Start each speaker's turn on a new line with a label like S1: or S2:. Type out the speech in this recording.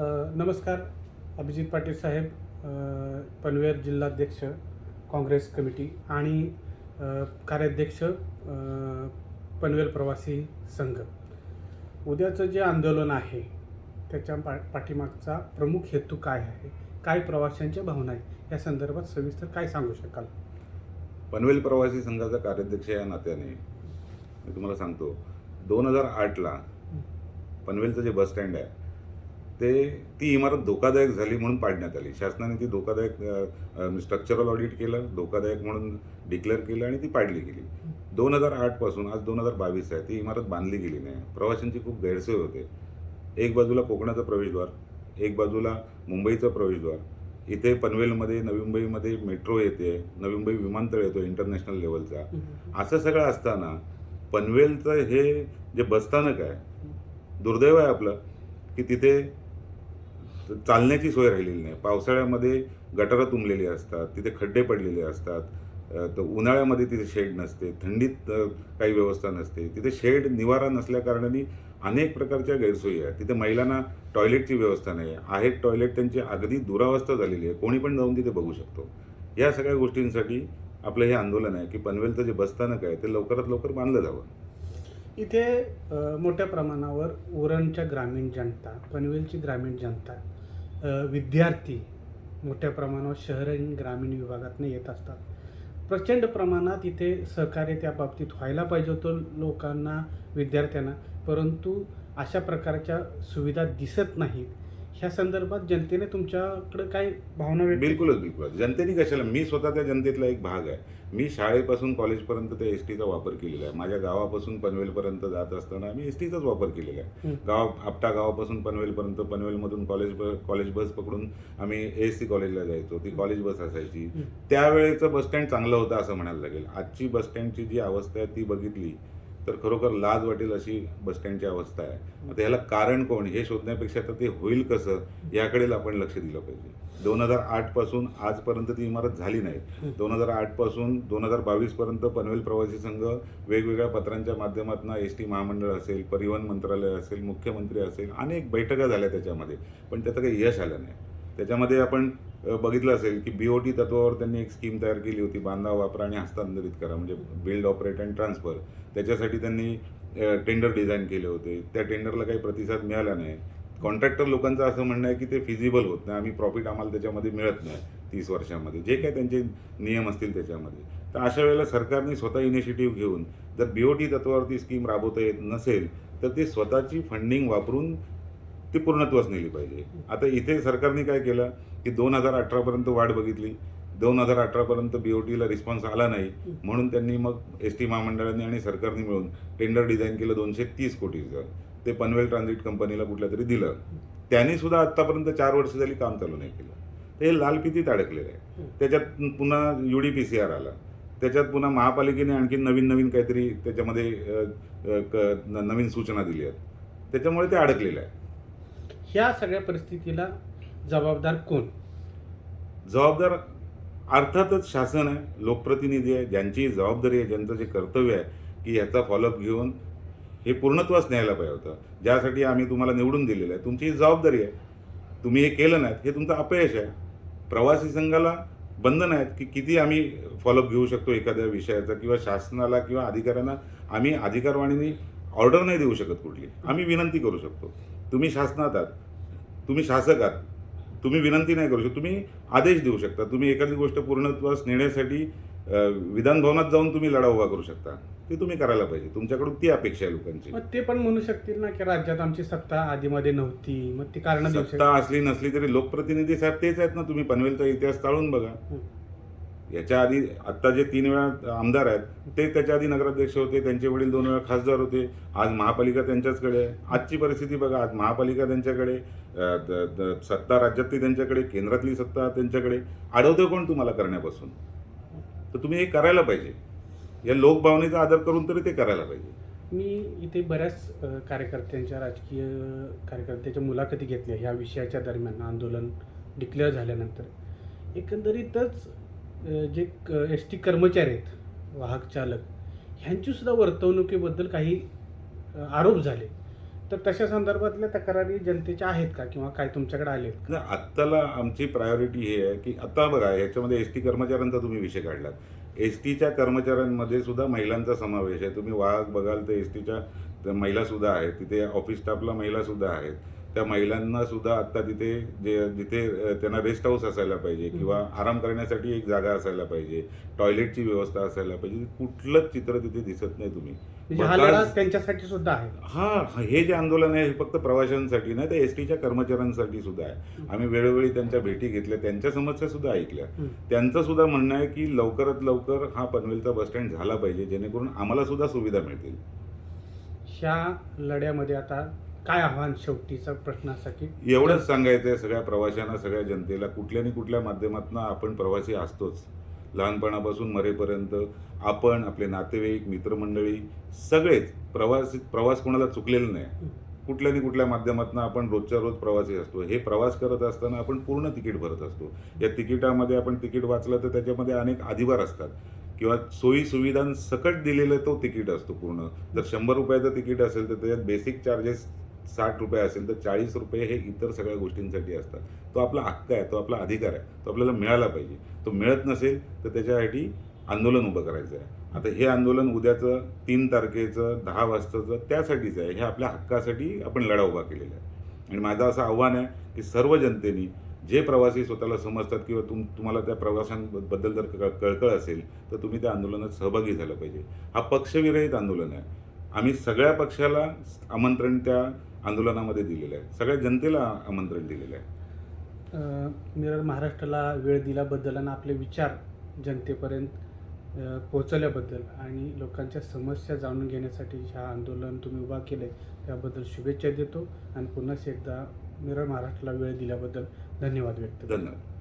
S1: नमस्कार अभिजित पाटील साहेब पनवेल जिल्हाध्यक्ष काँग्रेस कमिटी आणि कार्याध्यक्ष पनवेल प्रवासी संघ. उद्याचं जे आंदोलन आहे त्याच्या पा पाठीमागचा प्रमुख हेतू काय आहे? काय प्रवाशांच्या भावना आहेत? या संदर्भात सविस्तर काय सांगू शकाल?
S2: पनवेल प्रवासी संघाचा कार्याध्यक्ष या नात्याने मी तुम्हाला सांगतो दोन हजार आठला पनवेलचं जे बस स्टँड आहे ते ती इमारत धोकादायक झाली म्हणून पाडण्यात आली. शासनाने ती धोकादायक स्ट्रक्चरल ऑडिट केलं धोकादायक म्हणून डिक्लेअर केलं आणि ती पाडली गेली. दोन हजार आठपासून आज दोन हजार बावीस आहे ती इमारत बांधली गेली नाही. प्रवाशांची खूप गैरसोय होते. एक बाजूला कोकणाचं प्रवेशद्वार एक बाजूला मुंबईचं प्रवेशद्वार. इथे पनवेलमध्ये नवी मुंबईमध्ये मेट्रो येते नवी मुंबई विमानतळ येतो इंटरनॅशनल लेवलचा असं सगळं असताना पनवेलचं हे जे बसस्थानक आहे दुर्दैव आहे आपलं की तिथे चालण्याची सोय राहिलेली नाही. पावसाळ्यामध्ये गटारं तुंबलेली असतात तिथे खड्डे पडलेले असतात तर उन्हाळ्यामध्ये तिथे शेड नसते थंडीत काही व्यवस्था नसते. तिथे शेड निवारा नसल्याकारणाने अनेक प्रकारच्या गैरसोयी आहेत. तिथे महिलांना टॉयलेटची व्यवस्था नाही. आहे टॉयलेट त्यांची अगदी दुरावस्था झालेली आहे. कोणी पण जाऊन तिथे बघू शकतो. या सगळ्या गोष्टींसाठी आपलं हे आंदोलन आहे की पनवेलचं जे बसस्थानक आहे ते लवकरात लवकर बांधलं जावं.
S1: इथे मोठ्या प्रमाणावर उरणच्या ग्रामीण जनता पनवेलची ग्रामीण जनता विद्यार्थी मोठ्या प्रमाणावर शहर आणि ग्रामीण विभागातून येत असतात. प्रचंड प्रमाणात इथे सहकार्य त्या बाबतीत व्हायला पाहिजे होतं लोकांना विद्यार्थ्यांना. परंतु अशा प्रकारच्या सुविधा दिसत नाहीत. ह्या संदर्भात जनतेने तुमच्याकडे काय भावना व्यक्त
S2: बिलकुलच बिलकुल जनतेने कशाला? मी स्वतः त्या जनतेतला एक भाग आहे. मी शाळेपासून कॉलेजपर्यंत त्या एस टीचा वापर केलेला आहे. माझ्या गावापासून पनवेलपर्यंत जात असताना आम्ही एस टीचाच वापर केलेला आहे. गाव आपटा गावापासून पनवेलपर्यंत पनवेलमधून कॉलेज ब कॉलेज बस पकडून आम्ही ए एस सी कॉलेजला जायचो. ती कॉलेज बस असायची. त्यावेळेचं बस स्टँड चांगलं होतं असं म्हणायला लागेल. आजची बस स्टँडची जी अवस्था आहे ती बघितली तर खरोखर लाज वाटेल अशी बसस्टँडची अवस्था आहे. आता ह्याला कारण कोण? हे शोधण्यापेक्षा तर ते होईल कसं? याकडे आपण लक्ष दिलं पाहिजे. दोन हजार आठपासून आजपर्यंत ती इमारत झाली नाही. दोन हजार आठपासून दोन हजार बावीसपर्यंत पनवेल प्रवासी संघ वेगवेगळ्या पत्रांच्या माध्यमातून एस टी महामंडळ असेल परिवहन मंत्रालय असेल मुख्यमंत्री असेल अनेक बैठका झाल्या त्याच्यामध्ये. पण त्याचं काही यश आलं नाही. त्याच्यामध्ये आपण बघितलं असेल की बी ओ टी तत्वावर त्यांनी एक स्कीम तयार केली होती बांधा वापरा आणि हस्तांतरित करा म्हणजे बिल्ड ऑपरेट अँड ट्रान्सफर त्याच्यासाठी त्यांनी टेंडर डिझाईन केले होते. त्या टेंडरला काही प्रतिसाद मिळाला नाही. कॉन्ट्रॅक्टर लोकांचं असं म्हणणं आहे की ते फिजिबल होत नाही. आम्ही प्रॉफिट आम्हाला त्याच्यामध्ये मिळत नाही तीस वर्षामध्ये. जे काय त्यांचे नियम असतील त्याच्यामध्ये. तर अशा वेळेला सरकारने स्वतः इनिशिएटिव्ह घेऊन जर बी ओ टी तत्वावरती स्कीम राबवता येत नसेल तर ते स्वतःची फंडिंग वापरून ती पूर्णत्वास नेली पाहिजे. आता इथे सरकारने काय केलं की दोन हजार अठरापर्यंत वाढ बघितली. दोन हजार अठरापर्यंत बी ओ टीला रिस्पॉन्स आला नाही. म्हणून त्यांनी मग एस टी महामंडळाने आणि सरकारने मिळून टेंडर डिझाईन केलं दोनशे तीस कोटीचं. ते पनवेल ट्रान्झिट कंपनीला कुठल्या तरी दिलं. त्यांनी सुद्धा आत्तापर्यंत चार वर्ष झाली काम चालू नाही केलं. ते हे लाल पितीत अडकलेलं आहे त्याच्यात पुन्हा U D P C R आला. त्याच्यात पुन्हा महापालिकेने आणखी नवीन नवीन काहीतरी त्याच्यामध्ये क- नवीन सूचना दिल्या आहेत. त्याच्यामुळे ते अडकलेलं आहे
S1: ह्या सगळ्या परिस्थितीला जबाबदार कोण?
S2: जबाबदार अर्थातच शासन आहे लोकप्रतिनिधी आहे ज्यांची जबाबदारी आहे ज्यांचं जे कर्तव्य आहे की ह्याचा फॉलोअप घेऊन हे पूर्णत्वास न्यायला पाहिजे होतं. ज्यासाठी आम्ही तुम्हाला निवडून दिलेलं आहे. तुमची ही जबाबदारी आहे. तुम्ही हे केलं नाहीत हे तुमचं अपयश आहे. प्रवासी संघाला बंधन आहेत की किती आम्ही फॉलोअप घेऊ शकतो एखाद्या विषयाचा किंवा शासनाला किंवा अधिकाऱ्यांना. आम्ही अधिकारवाणीने ऑर्डर नाही देऊ शकत कुठली. आम्ही विनंती करू शकतो. तुम्ही शासनात आहात तुम्ही शासक आहात तुम्ही विनंती नाही करू शकता तुम्ही आदेश देऊ शकता तुम्ही एखादी गोष्ट पूर्णत्वास नेण्यासाठी अ, विधान भवनात जाऊन तुम्ही लढा उभा करू शकता ते तुम्ही करायला पाहिजे तुमच्याकडून ती अपेक्षा आहे लोकांची.
S1: मग ते पण म्हणू शकतील ना की राज्यात आमची सत्ता आधीमध्ये नव्हती मग ती कारण
S2: सत्ता असली नसली तरी लोकप्रतिनिधी साहेब तेच आहेत ना तुम्ही पनवेलचा इतिहास चाळून बघा. याच्या आधी आत्ता जे तीन वेळा आमदार आहेत ते त्याच्या आधी नगराध्यक्ष होते त्यांचे वडील दोन वेळा खासदार होते. आज महापालिका त्यांच्याचकडे आहे. आजची परिस्थिती बघा आज महापालिका त्यांच्याकडे द- द- सत्ता राज्यातली त्यांच्याकडे केंद्रातली सत्ता त्यांच्याकडे अडवतं कोण तुम्हाला करण्यापासून? तर तुम्ही हे करायला पाहिजे. या लोकभावनेचा आदर करून तरी ते करायला पाहिजे.
S1: मी इथे बऱ्याच कार्यकर्त्यांच्या राजकीय कार्यकर्त्याच्या मुलाखती घेतल्या ह्या विषयाच्या दरम्यान आंदोलन डिक्लेअर झाल्यानंतर. एकंदरीतच जे एस टी कर्मचारी आहेत वाहक चालक ह्यांचीसुद्धा वर्तवणुकीबद्दल काही आरोप झाले. तर तशा संदर्भातल्या तक्रारी जनतेच्या आहेत का? किंवा काय तुमच्याकडे आलेत
S2: आत्ताला आमची प्रायोरिटी हे आहे की आता बघा याच्यामध्ये एस टी कर्मचाऱ्यांचा तुम्ही विषय काढलात. एस टीच्या कर्मचाऱ्यांमध्ये सुद्धा महिलांचा समावेश आहे. तुम्ही वाहक बघाल तर एस टीच्या महिलासुद्धा आहेत. तिथे ऑफिस स्टाफला महिलासुद्धा आहेत. त्या महिलांना सुद्धा आत्ता तिथे जे जिथे त्यांना रेस्ट हाऊस असायला पाहिजे किंवा आराम करण्यासाठी एक जागा असायला पाहिजे टॉयलेटची व्यवस्था असायला पाहिजे कुठलंच चित्र तिथे दिसत नाही तुम्ही.
S1: म्हणजे त्यांच्यासाठी सुद्धा आहे.
S2: हा हे जे आंदोलन आहे हे फक्त प्रवाशांसाठी नाही तर एस टीच्या कर्मचाऱ्यांसाठी सुद्धा आहे. आम्ही वेळोवेळी त्यांच्या भेटी घेतल्या त्यांच्या समस्या सुद्धा ऐकल्या. त्यांचं सुद्धा म्हणणं आहे की लवकरात लवकर हा पनवेलचा बस स्टँड झाला पाहिजे जेणेकरून आम्हाला सुद्धा सुविधा मिळतील.
S1: ह्या लढ्यामध्ये आता काय आव्हान शेवटीचा प्रश्न असा की
S2: एवढंच सांगायचं आहे सगळ्या प्रवाशांना सगळ्या जनतेला. कुठल्या ना कुठल्या माध्यमातून आपण प्रवासी असतोच. लहानपणापासून मरेपर्यंत आपण आपले नातेवाईक मित्रमंडळी सगळेच प्रवास प्रवास कोणाला चुकलेला नाही. कुठल्या ना कुठल्या माध्यमातून आपण रोजच्या रोज प्रवासी असतो. हे प्रवास करत असताना आपण पूर्ण तिकीट भरत असतो. या तिकिटामध्ये आपण तिकीट वाचलं तर त्याच्यामध्ये अनेक अधिभार असतात. किंवा सोयी सुविधांसकट दिलेलं तो तिकीट असतो पूर्ण. जर शंभर रुपयाचं तिकीट असेल तर त्याच्यात बेसिक चार्जेस साठ रुपये असेल तर चाळीस रुपये हे इतर सगळ्या गोष्टींसाठी असतात. तो आपला हक्क आहे तो आपला अधिकार आहे तो आपल्याला मिळाला पाहिजे. तो मिळत नसेल तर त्याच्यासाठी आंदोलन उभं करायचं आहे. आता हे आंदोलन उद्याचं तीन तारखेचं दहा वाजताचं त्यासाठीच आहे. हे आपल्या हक्कासाठी आपण लढा उभा केलेला आहे. आणि माझं असं आव्हान आहे की सर्व जनतेने जे प्रवासी स्वतःला समजतात किंवा तुम तुम्हाला त्या प्रवाशांबद्दल जर कळ- कळकळ असेल तर तुम्ही त्या आंदोलनात सहभागी झालं पाहिजे. हा पक्षविरहित आंदोलन आहे. आम्ही सगळ्या पक्षाला आमंत्रण त्या आंदोलनामध्ये दिलेलं आहे. सगळ्या जनतेला आमंत्रण दिलेलं आहे.
S1: मिरर महाराष्ट्राला वेळ दिल्याबद्दल आणि आपले विचार जनतेपर्यंत पोहोचवल्याबद्दल आणि लोकांच्या समस्या जाणून घेण्यासाठी ह्या आंदोलन तुम्ही उभा केले त्याबद्दल शुभेच्छा देतो. आणि पुन्हा एकदा मिरर महाराष्ट्राला वेळ दिल्याबद्दल धन्यवाद व्यक्त
S2: धन्यवाद.